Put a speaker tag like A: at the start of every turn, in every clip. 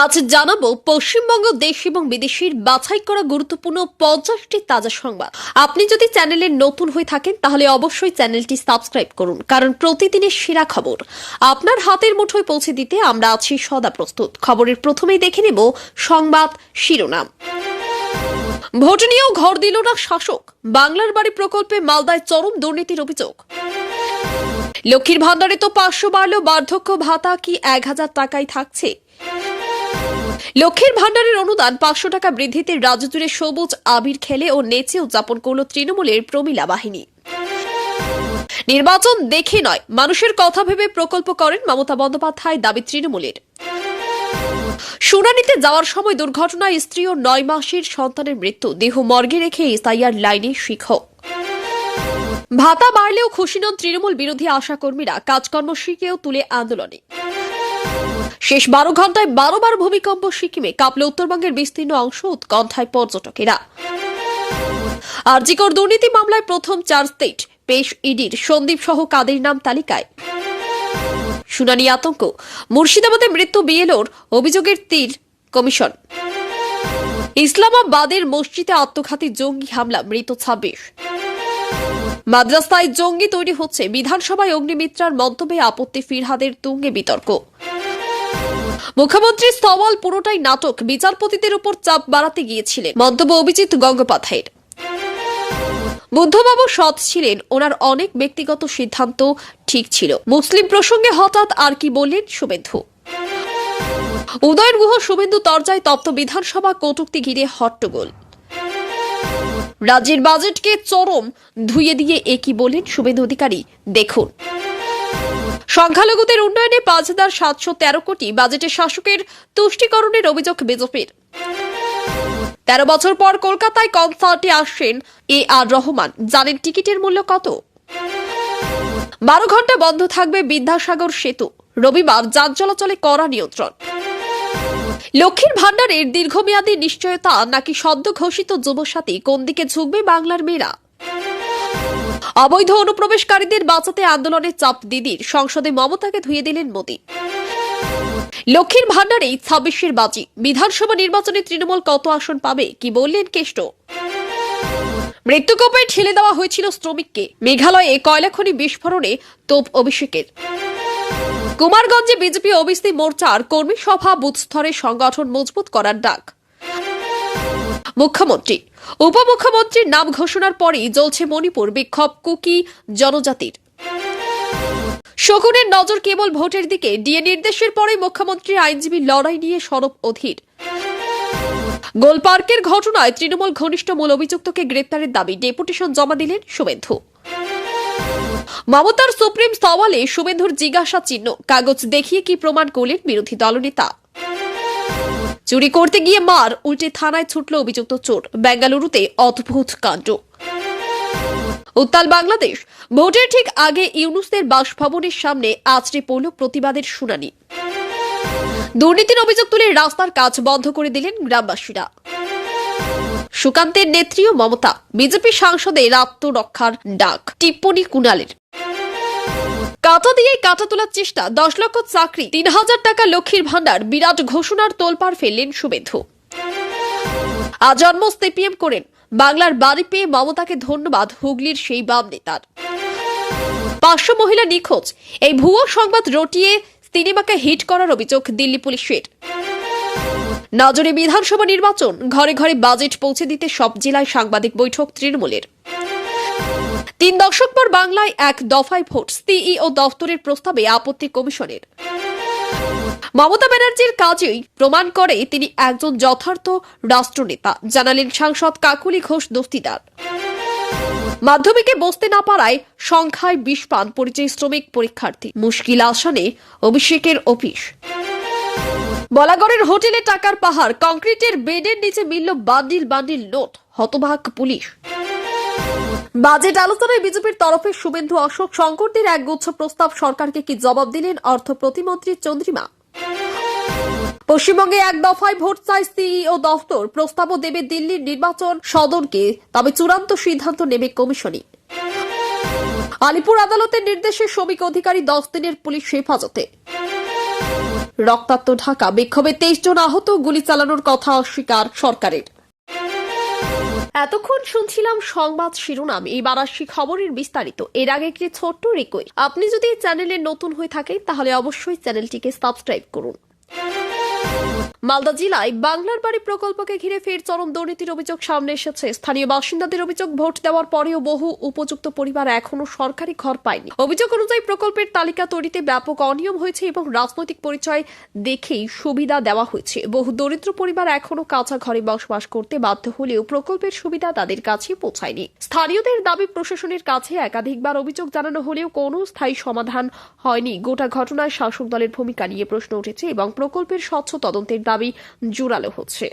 A: আজ জানাব পশ্চিমবঙ্গ দেশ এবং বিদেশের বাছাই করা গুরুত্বপূর্ণ পঞ্চাশটি তাজা সংবাদ। আপনি যদি চ্যানেলে নতুন হয়ে থাকেন, তাহলে অবশ্যই চ্যানেলটি সাবস্ক্রাইব করুন, কারণ প্রতিদিনের সেরা খবর। আপনার হাতের মুঠোয় পৌঁছে দিতে আমরা আছি সদা প্রস্তুত। খবরের প্রথমেই দেখে নেব সংবাদ শিরোনাম। ভোট নিয়েও ঘর দিল না শাসক। বাংলার বাড়ি প্রকল্পে মালদায় চরম দুর্নীতির অভিযোগ। লক্ষ্মীর ভান্ডারে তো পাঁচশো বাড়লেও বার্ধক্য ভাতা কি এক হাজার টাকায় থাকছে? লক্ষ্মীর ভান্ডারের অনুদান পাঁচশো টাকা বৃদ্ধিতে জুড়ে সবুজ আবির খেলে ও নেচে উদযাপন করল তৃণমূলের প্রমিলা বাহিনী। নির্বাচন দেখে নয়, মানুষের কথা ভেবে প্রকল্প করেন মমতা বন্দ্যোপাধ্যায়, দাবি তৃণমূলের। শুনানিতে যাওয়ার সময় দুর্ঘটনায় স্ত্রী ও নয় মাসের সন্তানের মৃত্যু, দেহ মর্গে রেখে এসআইআর লাইনে শিক্ষক। ভাতা বাড়লেও খুশি নন তৃণমূল বিরোধী আশাকর্মীরা, কাজকর্ম শিখেও তুলে আন্দোলনে। শেষ বারো ঘন্টায় বারো বার ভূমিকম্প সিকিমে কাঁপলে উত্তরবঙ্গের বিস্তীর্ণ অংশ উৎকণ্ঠায় পর্যটকেরা। আরজিকর দুর্নীতি মামলায় প্রথম চার্জ স্টেট পেশ ইডির সন্দীপ সহ কাদের নাম তালিকায়? শুনানি আতঙ্ক, মুর্শিদাবাদে মৃত্যু বিএলওর অভিযোগের তীর কমিশন। ইসলামাবাদের মসজিদে আত্মঘাতী জঙ্গি হামলা, মৃত ছাব্বিশ। মাদ্রাসায় জঙ্গি তৈরি হচ্ছে, বিধানসভায় অগ্নিমিত্রার মন্তব্যে আপত্তি, ফিরহাদের তুঙ্গে বিতর্ক। মুখ্যমন্ত্রী স্থবল পুরোটাই নাটক, বিচারপতিদের উপর চাপ বাড়াতে গিয়েছিলেন, মন্তব্য অভিজিৎ গঙ্গোপাধ্যায়ের। বুদ্ধবাবু সৎ ছিলেন, ওনার অনেক ব্যক্তিগত সিদ্ধান্ত ঠিক ছিল। মুসলিম প্রসঙ্গে হঠাৎ আর কি বললেন শুভেন্দু? উদয়ন গুহ শুভেন্দু তরজায় তপ্ত বিধানসভা কটুক্তি ঘিরে হট্টগোল। রাজ্যের বাজেটকে চরম ধুয়ে দিয়ে একই বলেন শুভেন্দু অধিকারী, দেখুন। সংখ্যালঘুদের উন্নয়নে পাঁচ হাজার সাতশো তেরো কোটি বাজেটে শাসকের তুষ্টিকরণের অভিযোগ বিজেপির। তেরো বছর পর কলকাতায় কনসার্টে আসছেন এ আর রহমান। জানেন টিকিটের মূল্য কত? বারো ঘণ্টা বন্ধ থাকবে বিদ্যাসাগর সেতু। রবিবার যান চলাচলে কড়া নিয়ন্ত্রণ। লক্ষ্মীর ভাণ্ডারের দীর্ঘমেয়াদী নিশ্চয়তা নাকি সদ্য ঘোষিত যুবসাথী কোন দিকে ঝুঁকবে বাংলার মেয়েরা? অবৈধ অনুপ্রবেশকারীদের বাঁচাতে আন্দোলনের চাপ দিদির সংসদে মমতাকে ধুয়ে দিলেন মোদী। লক্ষ্মীর ভাণ্ডারে ছাব্বিশের বাজি। বিধানসভা নির্বাচনে তৃণমূল কত আসন পাবে, কি বললেন কেষ্ট? মৃত্যুকোপে ঠেলে দেওয়া হয়েছিল শ্রমিককে। মেঘালয়ে কয়লাখনি বিস্ফোরণে তোপ অভিষেকের। কুমারগঞ্জে বিজেপি ওবিসি মোর্চার কর্মী সভা বুথ স্তরে সংগঠন মজবুত করার ডাক। মুখ্যমন্ত্রী। উপমুখ্যমন্ত্রীর নাম ঘোষণার পরেই জ্বলছে মণিপুর বিক্ষোভ কুকি জনজাতির। শকুনের নজর কেবল ভোটের দিকে, ডিএ নির্দেশের পরে মুখ্যমন্ত্রীর আইনজীবী লড়াই নিয়ে সরব অধীর। গোলপার্কের ঘটনায় তৃণমূল ঘনিষ্ঠ মূল অভিযুক্তকে গ্রেপ্তারের দাবি, ডেপুটেশন জমা দিলেন শুভেন্দু। মমতার সুপ্রিম সওয়ালে শুভেন্দুর জিজ্ঞাসা চিহ্ন, কাগজ দেখিয়ে কি প্রমাণ করলেন বিরোধী দলনেতা? চুরি করতে গিয়ে মার উল্টে থানায় ছুটল অভিযুক্ত চোর। বেঙ্গালুরুতে অদ্ভুত কাণ্ড। উত্তাল বাংলাদেশ। ভোটের ঠিক আগে ইউনুসের বাসভবনের সামনে আছড়ে পড়ল প্রতিবাদের শুনানি। দুর্নীতির অভিযোগ তুলে রাস্তার কাজ বন্ধ করে দিলেন গ্রামবাসীরা। সুকান্তের নেত্রী ও মমতা। বিজেপি সাংসদে আত্মরক্ষার ডাক। টিপ্পনি কুণালের। কাটা দিয়ে কাটা তোলার চেষ্টা। দশ লক্ষ চাকরি, তিন হাজার টাকা লক্ষ্মীর ভান্ডার বিরাট ঘোষণার তোলপাড় ফেললেন শুভেন্দু আজন্ম সিপিএম করেন। বাংলার বাড়ি পেয়ে মমতাকে ধন্যবাদ হুগলির সেই বাম নেতার। পাঁচশো মহিলা নিখোঁজ। এই ভুয়ো সংবাদ রটিয়ে সিনেমাকে হিট করার অভিযোগ দিল্লি পুলিশের। নজরে বিধানসভা নির্বাচন। ঘরে ঘরে বাজেট পৌঁছে দিতে সব জেলায় সাংবাদিক বৈঠক তৃণমূলের। তিন দশক পর বাংলায় এক দফায় ভোট। সিইও দফতরের প্রস্তাবে আপত্তি কমিশনের। মমতা ব্যানার্জির কাজেই প্রমাণ করে তিনি একজন যথার্থ রাষ্ট্রনেতা, জানালেন সাংসদ কাকুলি ঘোষ দস্তিদার। মাধ্যমিকে বসতে না পারায় সংখ্যায় বিষ পান পরিচয় শ্রমিক পরীক্ষার্থী, মুশকিল আসনে অভিষেকের অফিস। বলাগড়ের হোটেলে টাকার পাহাড়, কংক্রিটের বেডের নিচে মিলল বান্ডিল বান্ডিল নোট, হতভাগ পুলিশ। বাজেট আলোচনায় বিজেপির তরফে শুভেন্দু অশোক শঙ্করদের এক গুচ্ছ প্রস্তাব সরকারকে কি জবাব দিলেন অর্থ প্রতিমন্ত্রী চন্দ্রিমা? পশ্চিমবঙ্গে এক দফায় ভোট চাই সিইও দফতর, প্রস্তাবও দেবে দিল্লির নির্বাচন সদনকে, তবে চূড়ান্ত সিদ্ধান্ত নেবে কমিশনই। আলিপুর আদালতের নির্দেশে শ্রমিক অধিকারী দশ দিনের পুলিশ হেফাজতে। রক্তাক্ত ঢাকা, বিক্ষোভে তেইশ জন আহত, গুলি চালানোর কথা অস্বীকার সরকারের। এতক্ষণ শুনছিলাম সংবাদ শিরোনাম এবার আসছি খবরের বিস্তারিত। এর আগে একটি ছোট্ট রিকোয়েস্ট আপনি যদি চ্যানেলে নতুন হয়ে থাকেন, তাহলে অবশ্যই চ্যানেলটিকে সাবস্ক্রাইব করুন। মালদা জেলায় বাংলার বাড়ি প্রকল্পকে ঘিরে ফের চরম দুর্নীতির অভিযোগ সামনে এসেছে। স্থানীয় বাসিন্দাদের অভিযোগ ভোট দেওয়ার পরেও বহু উপযুক্ত পরিবার এখনও সরকারি ঘর পায়নি। অভিযোগ অনুযায়ী প্রকল্পের তালিকা তৈরিতে ব্যাপক অনিয়ম হয়েছে এবং রাজনৈতিক পরিচয় দেখেই সুবিধা দেওয়া হয়েছে। বহু দরিদ্র পরিবার এখনও কাঁচা ঘরে বসবাস করতে বাধ্য হলেও প্রকল্পের সুবিধা তাদের কাছে পৌঁছায়নি। স্থানীয়দের দাবি, প্রশাসনের কাছে একাধিকবার অভিযোগ জানানো হলেও কোনো স্থায়ী সমাধান হয়নি। গোটা ঘটনায় শাসক দলের ভূমিকা নিয়ে প্রশ্ন উঠেছে এবং প্রকল্পের স্বচ্ছ তদন্তের দাবি জোরালো হচ্ছে।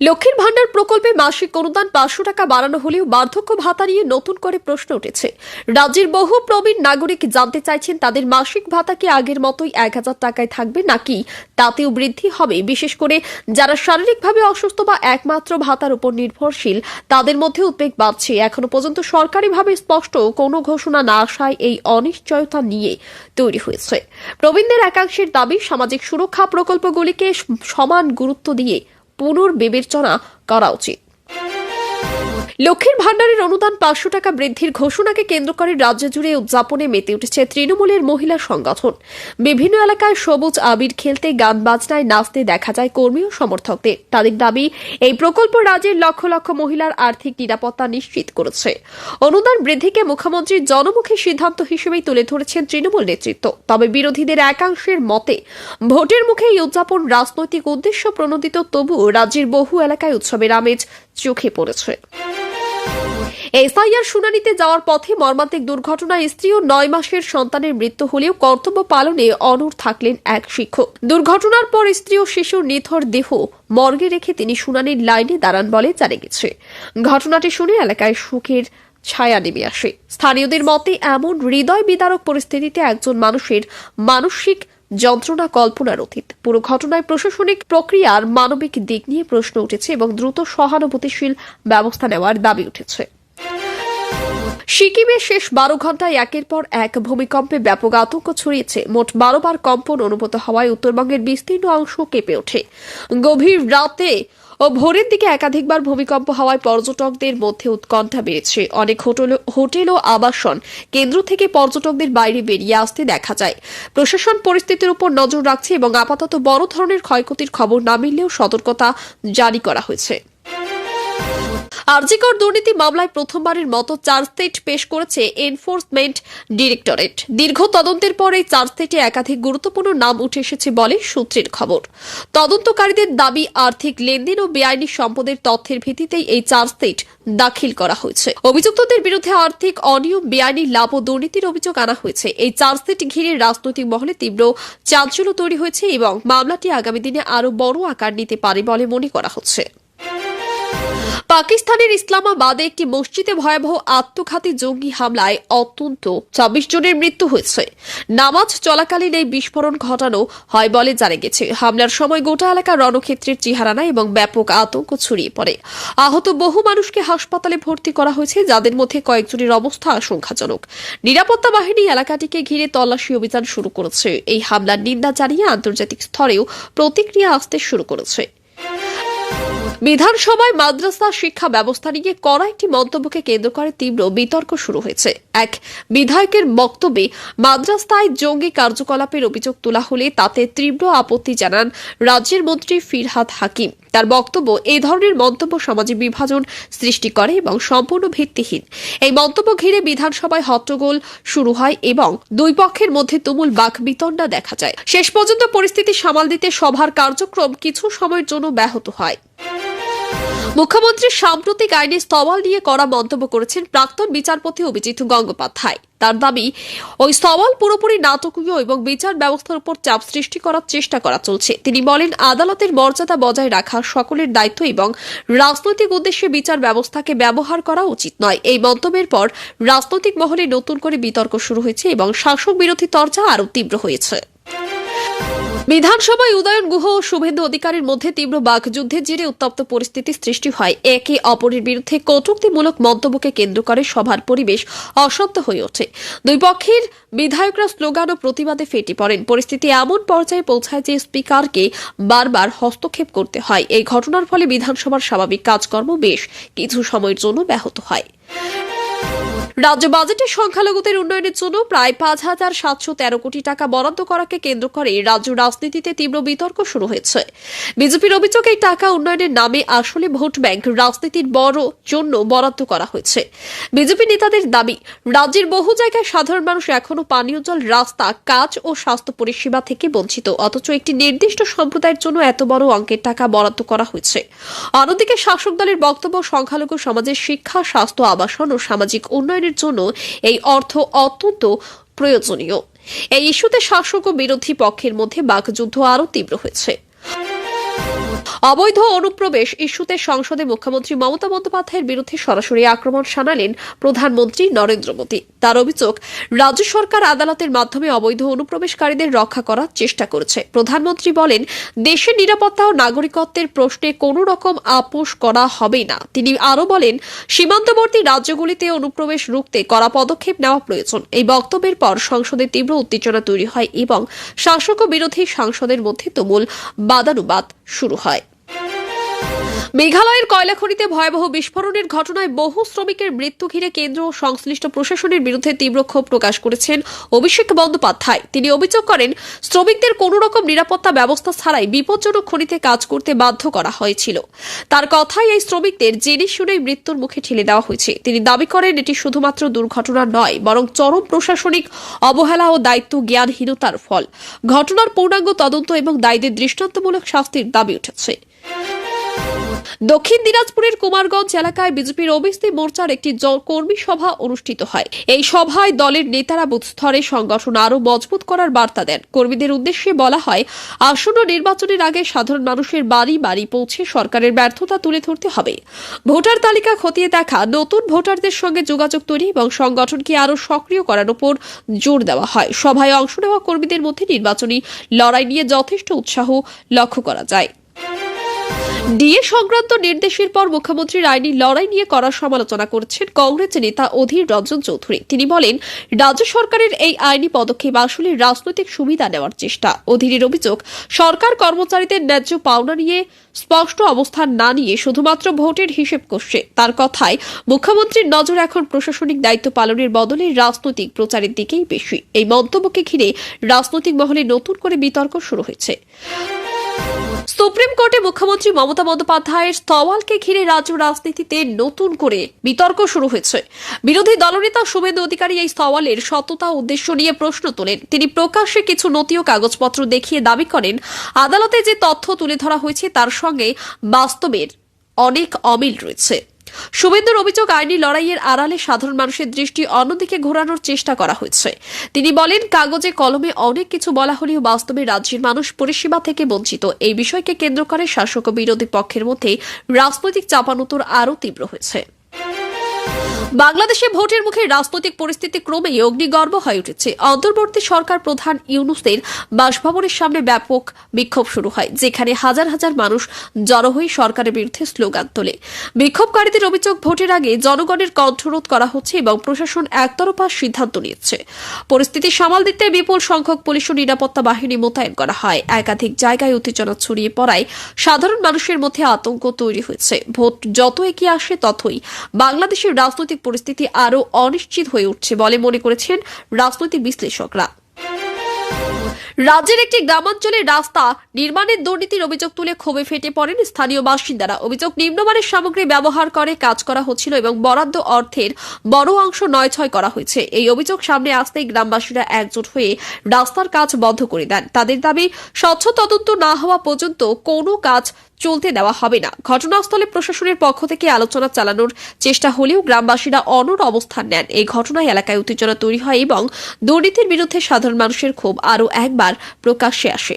A: লক্ষ্মীর ভাণ্ডার প্রকল্পে মাসিক অনুদান পাঁচশো টাকা বাড়ানো হলেও বার্ধক্য ভাতা নিয়ে নতুন করে প্রশ্ন উঠেছে। রাজ্যের বহু প্রবীণ নাগরিক জানতে চাইছেন তাদের মাসিক ভাতা কি আগের মতোই এক হাজার টাকায় থাকবে নাকি তাতেও বৃদ্ধি হবে? বিশেষ করে যারা শারীরিকভাবে অসুস্থ বা একমাত্র ভাতার উপর নির্ভরশীল, তাদের মধ্যে উদ্বেগ বাড়ছে। এখনও পর্যন্ত সরকারিভাবে স্পষ্ট কোনো ঘোষণা না আসায় এই অনিশ্চয়তা নিয়ে তৈরি হয়েছে। প্রবীণদের একাংশের দাবি, সামাজিক সুরক্ষা প্রকল্পগুলিকে সমান গুরুত্ব দিয়ে পুনর্বিবেচনা করা উচিত। লক্ষ্মীর ভাণ্ডারের অনুদান পাঁচশো টাকা বৃদ্ধির ঘোষণাকে কেন্দ্র করে রাজ্য জুড়ে উদযাপনে মেতে উঠেছে তৃণমূলের মহিলা সংগঠন। বিভিন্ন এলাকায় সবুজ আবির খেলতে, গান বাজনায়, নাচতে দেখা যায় কর্মী ও সমর্থকদের। তাদের দাবি, এই প্রকল্প রাজ্যের লক্ষ লক্ষ মহিলার আর্থিক নিরাপত্তা নিশ্চিত করেছে। অনুদান বৃদ্ধিকে মুখ্যমন্ত্রীর জনমুখী সিদ্ধান্ত হিসেবেই তুলে ধরেছেন তৃণমূল নেতৃত্ব। তবে বিরোধীদের একাংশের মতে, ভোটের মুখে এই উদযাপন রাজনৈতিক উদ্দেশ্য প্রণোদিত, তবুও রাজ্যের বহু এলাকায় উৎসবের আমেজ চোখে পড়েছে। এসআইআর শুনানিতে যাওয়ার পথে মর্মান্তিক দুর্ঘটনায় স্ত্রী ও নয় মাসের সন্তানের মৃত্যু হলেও কর্তব্য পালনে অনড় থাকলেন এক শিক্ষক। দুর্ঘটনার পর স্ত্রী ও শিশুর নিথর দেহ মর্গে রেখে তিনি শুনানির লাইনে দাঁড়ান বলে জানা গেছে। ঘটনাটি শুনে এলাকায় সুখের ছায়া নেমে আসে। স্থানীয়দের মতে, এমন হৃদয় বিদারক পরিস্থিতিতে একজন মানুষের মানসিক যন্ত্রণা কল্পনার অতীত। পুরো ঘটনায় প্রশাসনিক প্রক্রিয়ার মানবিক দিক নিয়ে প্রশ্ন উঠেছে এবং দ্রুত সহানুভূতিশীল ব্যবস্থা নেওয়ার দাবি উঠেছে। সিকিমের শেষ বারো ঘন্টায় একের পর এক ভূমিকম্পে ব্যাপক আতঙ্ক ছড়িয়েছে। মোট বারো বার কম্পন অনুভূত হওয়ায় উত্তরবঙ্গের বিস্তীর্ণ অংশ কেঁপে ওঠে। গভীর রাতে ও ভোরের দিকে একাধিকবার ভূমিকম্প হওয়ায় পর্যটকদের মধ্যে উৎকণ্ঠা বেড়েছে। অনেক হোটেল হোটেল ও আবাসন কেন্দ্র থেকে পর্যটকদের বাইরে বেরিয়ে আসতে দেখা যায়। প্রশাসন পরিস্থিতির উপর নজর রাখছে এবং আপাতত বড় ধরনের ক্ষয়ক্ষতির খবর না মিললেও সতর্কতা জারি করা হয়েছে। আরজিকর দুর্নীতি মামলায় প্রথমবারের মতো চার্জশিট পেশ করেছে এনফোর্সমেন্ট ডিরেক্টরেট। দীর্ঘ তদন্তের পর এই চার্জশিটে একাধিক গুরুত্বপূর্ণ নাম উঠে এসেছে বলে সূত্রের খবর। তদন্তকারীদের দাবি, আর্থিক লেনদেন ও বেআইনি সম্পদের তথ্যের ভিত্তিতেই এই চার্জশিট দাখিল করা হয়েছে। অভিযুক্তদের বিরুদ্ধে আর্থিক অনিয়ম, বেআইনি লাভ ও দুর্নীতির অভিযোগ আনা হয়েছে। এই চার্জশিট ঘিরে রাজনৈতিক মহলে তীব্র চাঞ্চল্য তৈরি হয়েছে এবং মামলাটি আগামী দিনে আরও বড় আকার নিতে পারে বলে মনে করা হচ্ছে। পাকিস্তানের ইসলামাবাদে একটি মসজিদে ভয়াবহ আত্মঘাতী জঙ্গি হামলায় অত্যন্ত ছাব্বিশ জনের মৃত্যু হয়েছে। নামাজ চলাকালীন এই বিস্ফোরণ ঘটানো হয় বলে জানা গেছে। হামলার সময় গোটা এলাকা রণক্ষেত্রের চেহারা নেয় এবং ব্যাপক আতঙ্ক ছড়িয়ে পড়ে। আহত বহু মানুষকে হাসপাতালে ভর্তি করা হয়েছে, যাদের মধ্যে কয়েকজনের অবস্থা আশঙ্কাজনক। নিরাপত্তা বাহিনী এলাকাটিকে ঘিরে তল্লাশি অভিযান শুরু করেছে। এই হামলার নিন্দা জানিয়ে আন্তর্জাতিক স্তরেও প্রতিক্রিয়া আসতে শুরু করেছে। বিধানসভায় মাদ্রাসা শিক্ষা ব্যবস্থা নিয়ে করা একটি মন্তব্যকে কেন্দ্র করে তীব্র বিতর্ক শুরু হয়েছে। এক বিধায়কের বক্তব্যে মাদ্রাসায় জঙ্গি কার্যকলাপের অভিযোগ তোলা হলে তাতে তীব্র আপত্তি জানান রাজ্যের মন্ত্রী ফিরহাদ হাকিম। তার বক্তব্য এই ধরনের মন্তব্য সমাজে বিভাজন সৃষ্টি করে এবং সম্পূর্ণ ভিত্তিহীন। এই মন্তব্য ঘিরে বিধানসভায় হট্টগোল শুরু হয় এবং দুই পক্ষের মধ্যে তুমুল বাক বিতণ্ডা দেখা যায়। শেষ পর্যন্ত পরিস্থিতি সামাল দিতে সভার কার্যক্রম কিছু সময়ের জন্য ব্যাহত হয়। মুখ্যমন্ত্রীর সাম্প্রতিক আইনে স্তওয়াল নিয়ে করা মন্তব্য করেছেন প্রাক্তন বিচারপতি অভিজিৎ গঙ্গোপাধ্যায়। তার দাবি, ওই স্থবল পুরোপুরি নাটকীয় এবং বিচার ব্যবস্থার উপর চাপ সৃষ্টি করার চেষ্টা করা চলছে। তিনি বলেন, আদালতের মর্যাদা বজায় রাখা সকলের দায়িত্ব এবং রাজনৈতিক উদ্দেশ্যে বিচার ব্যবস্থাকে ব্যবহার করা উচিত নয়। এই মন্তব্যের পর রাজনৈতিক মহলে নতুন করে বিতর্ক শুরু হয়েছে এবং শাসক বিরোধী চর্চা আরও তীব্র হয়েছে। বিধানসভায় উদয়ন গুহ ও শুভেন্দু অধিকারীর মধ্যে তীব্র বাকযুদ্ধের জেরে উত্তপ্ত পরিস্থিতি সৃষ্টি হয়। একে অপরের বিরুদ্ধে কটূক্তিমূলক মন্তব্যকে কেন্দ্র করে সভার পরিবেশ অশান্ত হয়ে ওঠে। দুই পক্ষের বিধায়করা স্লোগান ও প্রতিবাদে ফেটে পড়েন। পরিস্থিতি এমন পর্যায়ে পৌঁছায় যে স্পিকারকে বারবার হস্তক্ষেপ করতে হয়। এই ঘটনার ফলে বিধানসভার স্বাভাবিক কাজকর্ম বেশ কিছু সময়ের জন্য ব্যাহত হয়। রাজ্য বাজেটে সংখ্যালঘুদের উন্নয়নের জন্য প্রায় পাঁচ হাজার সাতশো তেরো কোটি টাকা বরাদ্দ করাকে কেন্দ্র করে রাজ্য রাজনীতিতে তীব্র বিতর্ক শুরু হয়েছে। বিজেপির অভিযোগ, এই টাকা উন্নয়নের নামে আসলে ভোট ব্যাংক রাজনীতির বড় জন্য বরাদ্দ করা হয়েছে। বিজেপি নেতাদের দাবি, রাজ্যের বহু জায়গায় সাধারণ মানুষ এখনও পানীয় জল, রাস্তা, কাজ ও স্বাস্থ্য পরিষেবা থেকে বঞ্চিত। অথচ একটি নির্দিষ্ট সম্প্রদায়ের জন্য এত বড় অঙ্কের টাকা বরাদ্দ করা হয়েছে। অন্যদিকে শাসক দলের বক্তব্য, সংখ্যালঘু সমাজের শিক্ষা, স্বাস্থ্য, আবাসন ও সামাজিক উন্নয়নের জন্য এই অর্থ অত্যন্ত প্রয়োজনীয়। এই ইস্যুতে শাসক ও বিরোধী পক্ষের মধ্যে বাকযুদ্ধ আরও তীব্র হয়েছে। অবৈধ অনুপ্রবেশ ইস্যুতে সংসদে মুখ্যমন্ত্রী মমতা বন্দ্যোপাধ্যায়ের বিরুদ্ধে সরাসরি আক্রমণ শানালেন প্রধানমন্ত্রী নরেন্দ্র মোদী। তার অভিযোগ, রাজ্য সরকার আদালতের মাধ্যমে অবৈধ অনুপ্রবেশকারীদের রক্ষা করার চেষ্টা করেছে। প্রধানমন্ত্রী বলেন, দেশের নিরাপত্তা ও নাগরিকত্বের প্রশ্নে কোনো রকম আপোষ করা হবে না। তিনি আরও বলেন, সীমান্তবর্তী রাজ্যগুলিতে অনুপ্রবেশ রুখতে কড়া পদক্ষেপ নেওয়া প্রয়োজন। এই বক্তব্যের পর সংসদে তীব্র উত্তেজনা তৈরি হয় এবং শাসক ও বিরোধী সাংসদের মধ্যে তুমুল বাদানুবাদ শুরু হয়। মেঘালয়ের কয়লা খনিতে ভয়াবহ বিস্ফোরণের ঘটনায় বহু শ্রমিকের মৃত্যু ঘিরে কেন্দ্র ও সংশ্লিষ্ট প্রশাসনের বিরুদ্ধে তীব্র ক্ষোভ প্রকাশ করেছেন অভিষেক বন্দ্যোপাধ্যায়। তিনি অভিযোগ করেন, শ্রমিকদের কোনো রকম নিরাপত্তা ব্যবস্থা ছাড়াই বিপজ্জনক খনিতে কাজ করতে বাধ্য করা হয়েছিল। তার কথাই এই শ্রমিকদের জেনে শুনেই মৃত্যুর মুখে ঠেলে দেওয়া হয়েছে। তিনি দাবি করেন, এটি শুধুমাত্র দুর্ঘটনা নয়, বরং চরম প্রশাসনিক অবহেলা ও দায়িত্ব জ্ঞানহীনতার ফল। ঘটনার পূর্ণাঙ্গ তদন্ত এবং দায়ীদের দৃষ্টান্তমূলক শাস্তির দাবি উঠেছে। দক্ষিণ দিনাজপুরের কুমারগঞ্জ এলাকায় বিজেপির ওবিসি মোর্চার একটি কর্মী সভা অনুষ্ঠিত হয়। এই সভায় দলের নেতারা বুথ স্তরে সংগঠন আরও মজবুত করার বার্তা দেন। কর্মীদের উদ্দেশ্যে বলা হয়, আসন্ন নির্বাচনের আগে সাধারণ মানুষের বাড়ি বাড়ি পৌঁছে সরকারের ব্যর্থতা তুলে ধরতে হবে। ভোটার তালিকা খতিয়ে দেখা, নতুন ভোটারদের সঙ্গে যোগাযোগ তৈরি এবং সংগঠনকে আরও সক্রিয় করার উপর জোর দেওয়া হয়। সভায় অংশ নেওয়া কর্মীদের মধ্যে নির্বাচনী লড়াই নিয়ে যথেষ্ট উৎসাহ লক্ষ্য করা যায়। ডিএ সংক্রান্ত নির্দেশের পর মুখ্যমন্ত্রীর আইনি লড়াই নিয়ে করা সমালোচনা করছেন কংগ্রেস নেতা অধীর রঞ্জন চৌধুরী। তিনি বলেন, রাজ্য সরকারের এই আইনি পদক্ষেপ আসলে রাজনৈতিক সুবিধা নেওয়ার চেষ্টা। অধীরের অভিযোগ, সরকার কর্মচারীদের ন্যায্য পাওনা নিয়ে স্পষ্ট অবস্থান না নিয়ে শুধুমাত্র ভোটের হিসেব করছে। তার কথায়, মুখ্যমন্ত্রীর নজর এখন প্রশাসনিক দায়িত্ব পালনের বদলে রাজনৈতিক প্রচারের দিকেই বেশি। এই মন্তব্যকে ঘিরে রাজনৈতিক মহলে নতুন করে বিতর্ক শুরু হয়েছে। সুপ্রিম কোর্টে মুখ্যমন্ত্রী মমতা বন্দ্যোপাধ্যায়ের স্থওয়ালকে ঘিরে রাজ্য রাজনীতিতে নতুন করে বিতর্ক শুরু হয়েছে। বিরোধী দলনেতা শুভেন্দু অধিকারী এই স্থওয়ালের সততা উদ্দেশ্য নিয়ে প্রশ্ন তোলেন। তিনি প্রকাশ্যে কিছু নথি ও কাগজপত্র দেখিয়ে দাবি করেন, আদালতে যে তথ্য তুলে ধরা হয়েছে তার সঙ্গে বাস্তবের অনেক অমিল রয়েছে। শুভেন্দুর অভিযোগ, আইনি লড়াইয়ের আড়ালে সাধারণ মানুষের দৃষ্টি অন্যদিকে ঘোরানোর চেষ্টা করা হয়েছে। তিনি বলেন, কাগজে, কলমে অনেক কিছু বলা হলেও বাস্তবে রাজ্যের মানুষ পরিষেবা থেকে বঞ্চিত। এই বিষয়কে কেন্দ্র করে শাসক ও বিরোধী পক্ষের মধ্যে রাজনৈতিক চাপানোতর আরও তীব্র হয়েছে। বাংলাদেশে ভোটের মুখে রাজনৈতিক পরিস্থিতি ক্রমেই অগ্নিগর্ভ হয়ে উঠেছে। অন্তর্বর্তী সরকার প্রধান ইউনুসের বাসভবনের সামনে ব্যাপক বিক্ষোভ শুরু হয়, যেখানে হাজার হাজার মানুষ জড়ো হয়ে সরকারের বিরুদ্ধে স্লোগান তোলে। বিক্ষোভকারীদের অভিযোগ, ভোটের আগে জনগণের কণ্ঠরোধ করা হচ্ছে এবং প্রশাসন একতরফা সিদ্ধান্ত নিচ্ছে পরিস্থিতি সামাল দিতে বিপুল সংখ্যক পুলিশ ও নিরাপত্তা বাহিনী মোতায়েন করা হয়। একাধিক জায়গায় উত্তেজনা ছড়িয়ে পড়ায় সাধারণ মানুষের মধ্যে আতঙ্ক তৈরি হয়েছে। ভোট যত এগিয়ে আসে ততই বাংলাদেশের রাজনৈতিক পরিস্থিতি আরও অনিশ্চিত হয়ে উঠছে বলে মনে করেছেন রাজনৈতিক বিশ্লেষকরা। রাজ্যের একটি গ্রামাঞ্চলে রাস্তা নির্মাণের দুর্নীতির অভিযোগ তুলে ক্ষোভে ফেটে পড়েন স্থানীয় বাসিন্দারা। অভিযোগ, নিম্নমানের সামগ্রী ব্যবহার করে কাজ করা হচ্ছিল এবং বরাদ্দ অর্থের বড় অংশ নয়ছয় করা হয়েছে। এই অভিযোগ সামনে আসতেই গ্রামবাসীরা একজোট হয়ে রাস্তার কাজ বন্ধ করে দেন। তাদের দাবি, স্বচ্ছ তদন্ত না হওয়া পর্যন্ত কোনো কাজ চলতে দেওয়া হবে না। ঘটনাস্থলে প্রশাসনের পক্ষ থেকে আলোচনা চালানোর চেষ্টা হলেও গ্রামবাসীরা অনর অবস্থান নেন। এই ঘটনায় এলাকায় উত্তেজনা তৈরি হয় এবং দুর্নীতির বিরুদ্ধে সাধারণ মানুষের ক্ষোভ আরও একবার প্রকাশ্যে আসে।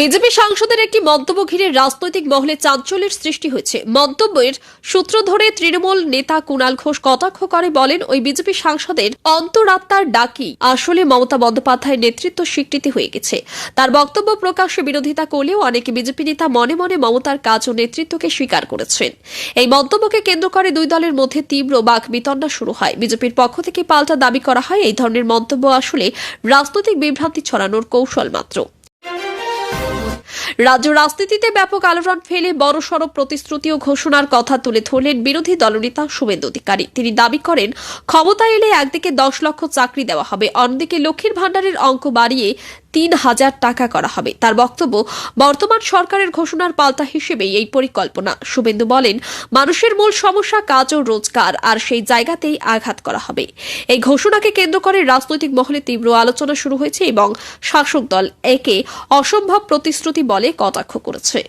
A: বিজেপি সাংসদের একটি মন্তব্য ঘিরে রাজনৈতিক মহলে চাঞ্চল্যের সৃষ্টি হয়েছে। মন্তব্যের সূত্র ধরে তৃণমূল নেতা কুণাল ঘোষ কটাক্ষ করে বলেন, ওই বিজেপি সাংসদের অন্তরাত্মার ডাকি। আসলে মমতা বন্দ্যোপাধ্যায়ের নেতৃত্ব স্বীকৃতি হয়ে গেছে। তার বক্তব্য প্রকাশ্যে বিরোধিতা করলেও অনেকে বিজেপি নেতা মনে মনে মমতার কাজ ও নেতৃত্বকে স্বীকার করেছেন। এই মন্তব্যকে কেন্দ্র করে দুই দলের মধ্যে তীব্র বাক বিতণ্ডা শুরু হয়। বিজেপির পক্ষ থেকে পাল্টা দাবি করা হয়। এই ধরনের মন্তব্য আসলে রাজনৈতিক বিভ্রান্তি ছড়ানোর কৌশল মাত্র। রাজ্য রাজনীতিতে ব্যাপক আলোড়ন ফেলে বড়সড় প্রতিশ্রুতি ও ঘোষণার কথা তুলে ধরলেন বিরোধী দলনেতা শুভেন্দু অধিকারী। তিনি দাবি করেন, ক্ষমতায় এলে একদিকে দশ লক্ষ চাকরি দেওয়া হবে, অন্যদিকে লক্ষ্মীর ভাণ্ডারের অঙ্ক বাড়িয়ে তিন হাজার টাকা করা হবে। তার বক্তব্য, বর্তমান সরকারের ঘোষণার পাল্টা হিসেবে এই পরিকল্পনা। শুভেন্দু বলেন, মানুষের মূল সমস্যা কাজ ও রোজগার, আর সেই জায়গাতেই আঘাত করা হবে। এই ঘোষণাকে কেন্দ্র করে রাজনৈতিক মহলে তীব্র আলোচনা শুরু হয়েছে এবং শাসক দল একে অসম্ভব প্রতিশ্রুতি বলে কটাক্ষ করেছে।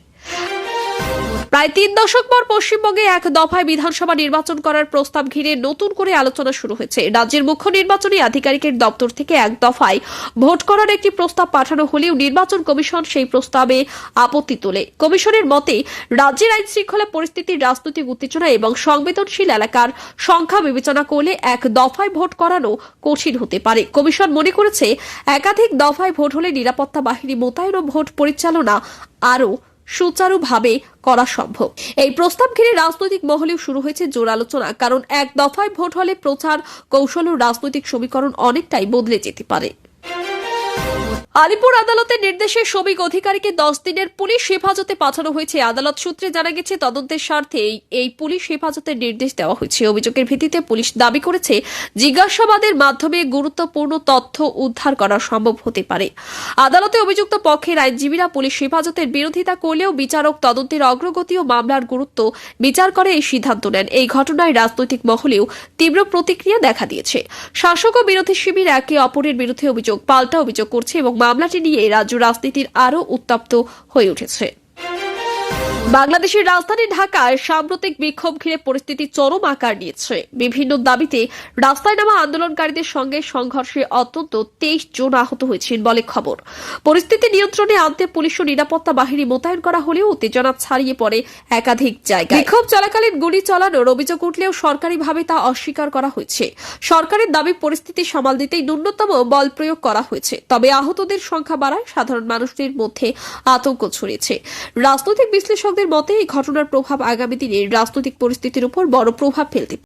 A: প্রায় তিন দশক পর পশ্চিমবঙ্গে এক দফায় বিধানসভা নির্বাচন করার প্রস্তাব ঘিরে নতুন করে আলোচনা শুরু হয়েছে। রাজ্যের মুখ্য নির্বাচনী আধিকারিকের দপ্তর থেকে এক দফায় ভোট করার একটি প্রস্তাব পাঠানো হলেও নির্বাচন কমিশন সেই প্রস্তাবে আপত্তি তোলে। কমিশনের মতে, রাজ্যের আইন শৃঙ্খলা পরিস্থিতির রাজনৈতিক উত্তেজনা এবং সংবেদনশীল এলাকার সংখ্যা বিবেচনা করলে এক দফায় ভোট করানো কঠিন হতে পারে। কমিশন মনে করেছে, একাধিক দফায় ভোট হলে নিরাপত্তা বাহিনী মোতায়েন ও ভোট পরিচালনা আরও সুচারুভাবে করা সম্ভব। এই প্রস্তাব ঘিরে রাজনৈতিক মহলেও শুরু হয়েছে জোর আলোচনা, কারণ এক দফায় ভোট হলে প্রচার কৌশল ও রাজনৈতিক সমীকরণ অনেকটাই বদলে যেতে পারে। আলিপুর আদালতের নির্দেশে শ্রমিক অধিকারীকে দশ দিনের পুলিশ হেফাজতে পাঠানো হয়েছে। আদালত সূত্রে জানা গেছে, তদন্তের স্বার্থে এই- পুলিশ হেফাজতের নির্দেশ দেওয়া হয়েছে। অভিযোগের ভিত্তিতে পুলিশ দাবি করেছে, জিজ্ঞাসাবাদের মাধ্যমে গুরুত্বপূর্ণ তথ্য উদ্ধার করা সম্ভব হতে পারে। আদালতে অভিযুক্ত পক্ষের আইনজীবীরা পুলিশ হেফাজতের বিরোধিতা করলেও বিচারক তদন্তের অগ্রগতি ও মামলার গুরুত্ব বিচার করে এই সিদ্ধান্ত নেন। এই ঘটনায় রাজনৈতিক মহলেও তীব্র প্রতিক্রিয়া দেখা দিয়েছে। শাসক ও বিরোধী শিবির একে অপরের বিরুদ্ধে অভিযোগ, পাল্টা অভিযোগ করছে এবং মামলাটি নিয়ে রাজ্য রাজনীতির আরও উত্তপ্ত হয়ে উঠেছে। বাংলাদেশের রাজধানী ঢাকায় সাম্প্রতিক বিক্ষোভ ঘিরে পরিস্থিতি চরম আকার নিয়েছে। বিভিন্ন দাবিতে রাস্তায় নামা আন্দোলনকারীদের সঙ্গে সংঘর্ষে অত্যন্ত তেইশ জন আহত হয়েছেন বলে খবর। পরিস্থিতি নিয়ন্ত্রণে আনতে পুলিশ ও নিরাপত্তা বাহিনী মোতায়েন করা হলেও উত্তেজনা ছাড়িয়ে পড়ে একাধিক জায়গায়। বিক্ষোভ চলাকালীন গুলি চালানোর অভিযোগ উঠলেও সরকারিভাবে তা অস্বীকার করা হয়েছে। সরকারের দাবি, পরিস্থিতি সামাল দিতেই ন্যূনতম বল প্রয়োগ করা হয়েছে। তবে আহতদের সংখ্যা বাড়ায় সাধারণ মানুষদের মধ্যে আতঙ্ক ছড়িয়েছে। রাজনৈতিক বিশ্লেষকদের মতে এই ঘটনার প্রভাব আগামী দিনে রাজনৈতিক পরিস্থিতির উপর বড় প্রভাব ফেলতে